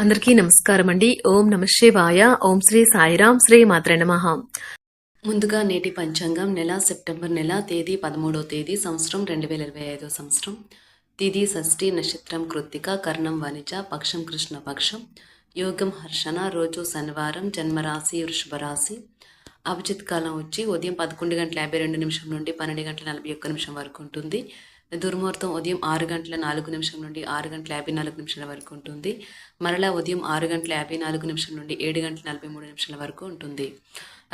అందరికీ నమస్కారం అండి. ఓం నమ శివాయ. ఓం శ్రీ సాయిరాం శ్రీ మాత్ర నమః. ముందుగా నేటి పంచాంగం నెల సెప్టెంబర్ నెల తేదీ పదమూడవ తేదీ సంవత్సరం రెండు వేల ఇరవై ఐదో సంవత్సరం. తిది షష్ఠి నక్షత్రం కృత్తిక కర్ణం వనిజ పక్షం కృష్ణ పక్షం. యోగం హర్షణ రోజు శనివారం జన్మరాశి వృషభ రాశి. అభిజిత్ కాలం వచ్చి ఉదయం పదకొండు గంటల యాభై రెండు నిమిషం నుండి పన్నెండు గంటల నలభై ఒక్క నిమిషం వరకు ఉంటుంది. దుర్ముహూర్తం ఉదయం ఆరు గంటల నాలుగు నిమిషం నుండి ఆరు గంటల యాభై నాలుగు నిమిషాల వరకు ఉంటుంది. మరలా ఉదయం ఆరు గంటల యాభై నాలుగు నిమిషం నుండి ఏడు గంటల నలభై మూడు నిమిషాల వరకు ఉంటుంది.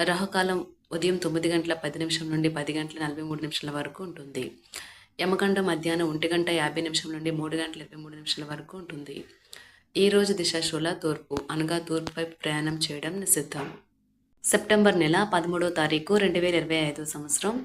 రాహుకాలం ఉదయం తొమ్మిది గంటల పది నిమిషం నుండి పది గంటల నలభై మూడు నిమిషాల వరకు ఉంటుంది. యమగండ మధ్యాహ్నం ఒంటి గంట యాభై నిమిషం నుండి మూడు గంటల ఇరవై మూడు నిమిషాల వరకు ఉంటుంది. ఈ రోజు దిశాశూల తూర్పు అనగా తూర్పు వైపు ప్రయాణం చేయడం నిషిద్ధం. సెప్టెంబర్ నెల పదమూడవ తారీఖు రెండు వేల ఇరవై ఐదో సంవత్సరం.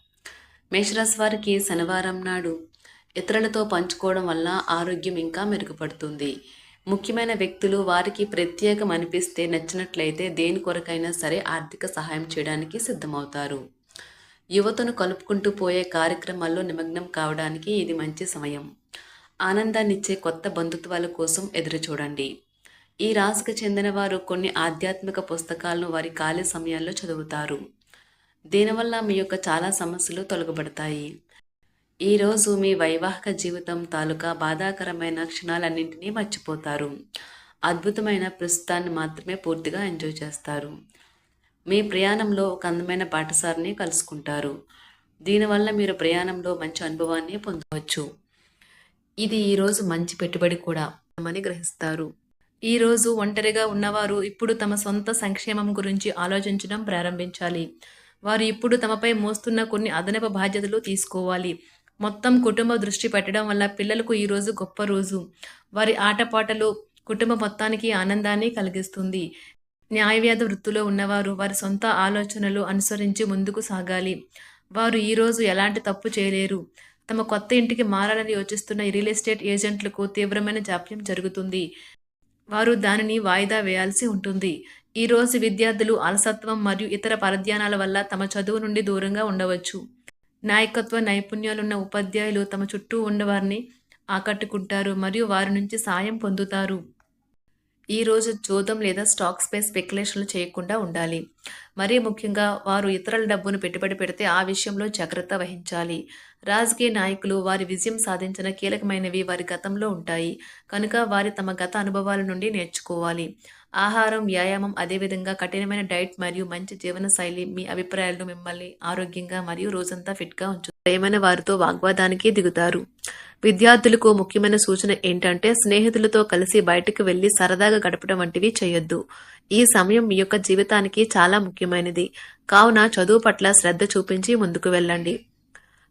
మేషరాశి వారికి శనివారం నాడు ఇతరులతో పంచుకోవడం వల్ల ఆరోగ్యం ఇంకా మెరుగుపడుతుంది. ముఖ్యమైన వ్యక్తులు వారికి ప్రత్యేకం అనిపిస్తే నచ్చినట్లయితే దేని కొరకైనా సరే ఆర్థిక సహాయం చేయడానికి సిద్ధమవుతారు. యువతను కలుపుకుంటూ పోయే కార్యక్రమాల్లో నిమగ్నం కావడానికి ఇది మంచి సమయం. ఆనందాన్నిచ్చే కొత్త బంధుత్వాల కోసం ఎదురు చూడండి ఈ రాశికి చెందిన వారు కొన్ని ఆధ్యాత్మిక పుస్తకాలను వారి ఖాళీ సమయాల్లో చదువుతారు. దీనివల్ల మీ యొక్క చాలా సమస్యలు తొలగబడతాయి. ఈరోజు మీ వైవాహిక జీవితం తాలూకా బాధాకరమైన క్షణాలన్నింటినీ మర్చిపోతారు. అద్భుతమైన ప్రస్తుతాన్ని మాత్రమే పూర్తిగా ఎంజాయ్ చేస్తారు. మీ ప్రయాణంలో ఒక అందమైన పాఠశాలని కలుసుకుంటారు. దీనివల్ల మీరు ప్రయాణంలో మంచి అనుభవాన్ని పొందవచ్చు. ఇది ఈరోజు మంచి పెట్టుబడి కూడా అని గ్రహిస్తారు. ఈరోజు ఒంటరిగా ఉన్నవారు ఇప్పుడు తమ సొంత సంక్షేమం గురించి ఆలోచించడం ప్రారంభించాలి. వారు ఇప్పుడు తమపై మోస్తున్న కొన్ని అదనపు బాధ్యతలు తీసుకోవాలి. మొత్తం కుటుంబ దృష్టి పెట్టడం వల్ల పిల్లలకు ఈరోజు గొప్ప రోజు. వారి ఆటపాటలు కుటుంబ మొత్తానికి ఆనందాన్ని కలిగిస్తుంది. న్యాయవ్యాధ వృత్తిలో ఉన్నవారు వారి సొంత ఆలోచనలు అనుసరించి ముందుకు సాగాలి. వారు ఈరోజు ఎలాంటి తప్పు చేయలేరు. తమ కొత్త ఇంటికి మారాలని యోచిస్తున్న రియల్ ఎస్టేట్ ఏజెంట్లకు తీవ్రమైన జాప్యం జరుగుతుంది. వారు దానిని వాయిదా వేయాల్సి ఉంటుంది. ఈ రోజు విద్యార్థులు అలసత్వం మరియు ఇతర పరధ్యానాల వల్ల తమ చదువు నుండి దూరంగా ఉండవచ్చు. నాయకత్వ నైపుణ్యాలున్న ఉపాధ్యాయులు తమ చుట్టూ ఉన్నవారిని ఆకట్టుకుంటారు మరియు వారి నుంచి సాయం పొందుతారు. ఈ రోజు జోదం లేదా స్టాక్స్ పై స్పెక్యులేషన్లు చేయకుండా ఉండాలి. మరీ ముఖ్యంగా వారు ఇతరుల డబ్బును పెట్టుబడి పెడితే ఆ విషయంలో జాగ్రత్త వహించాలి. రాజకీయ నాయకులు వారి విజయం సాధించిన కీలకమైనవి వారి గతంలో ఉంటాయి. కనుక వారి తమ గత అనుభవాల నుండి నేర్చుకోవాలి. ఆహారం వ్యాయామం అదేవిధంగా కఠినమైన డైట్ మరియు మంచి జీవన శైలి మీ అభిప్రాయాలను మిమ్మల్ని ఆరోగ్యంగా మరియు రోజంతా ఫిట్గా ఉంచు ప్రేమైన వారితో వాగ్వాదానికి దిగుతారు. విద్యార్థులకు ముఖ్యమైన సూచన ఏంటంటే స్నేహితులతో కలిసి బయటకు వెళ్ళి సరదాగా గడపడం వంటివి చేయొద్దు. ఈ సమయం మీ యొక్క జీవితానికి చాలా ముఖ్యమైనది. కావున చదువు పట్ల శ్రద్ధ చూపించి ముందుకు వెళ్ళండి.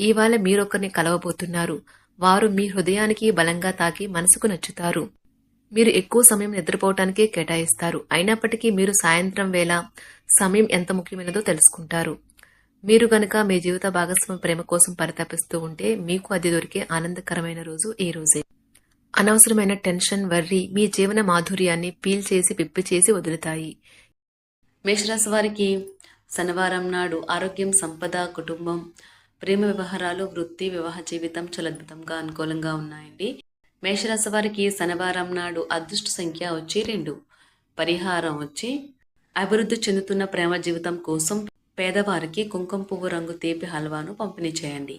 ఇవాళ మీరొకరిని కలవబోతున్నారు. వారు మీ హృదయానికి బలంగా తాకి మనసుకు నచ్చుతారు. మీరు ఎక్కువ సమయం నిద్రపోవటానికే కేటాయిస్తారు. అయినప్పటికీ మీరు సాయంత్రం వేళ సమయం ఎంత ముఖ్యమైనదో తెలుసుకుంటారు. మీరు గనక మీ జీవిత భాగస్వామి ప్రేమ కోసం పరితపిస్తూ ఉంటే మీకు అది దొరికే ఆనందకరమైన రోజు ఈ రోజే. అనవసరమైన టెన్షన్ వర్రీ మీ జీవన మాధుర్యాన్ని పీల్ చేసి పిప్పి చేసి వదులుతాయి. మేషరాశి వారికి శనివారం నాడు ఆరోగ్యం సంపద కుటుంబం ప్రేమ వ్యవహారాలు వృత్తి వివాహ జీవితం చాలా అద్భుతంగా అనుకూలంగా ఉన్నాయండి. మేషరాశి వారికి శనివారం నాడు అదృష్ట సంఖ్య వచ్చి రెండు. పరిహారం వచ్చి అభివృద్ధి చెందుతున్న ప్రేమ జీవితం కోసం పేదవారికి కుంకుమ పువ్వు రంగు తీపి హల్వాను పంపిణీ చేయండి.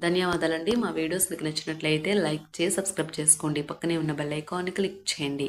ధన్యవాదాలండి. మా వీడియోస్ మీకు నచ్చినట్లయితే లైక్ చేసి సబ్స్క్రైబ్ చేసుకోండి. పక్కనే ఉన్న బెల్ ఐకాన్ని క్లిక్ చేయండి.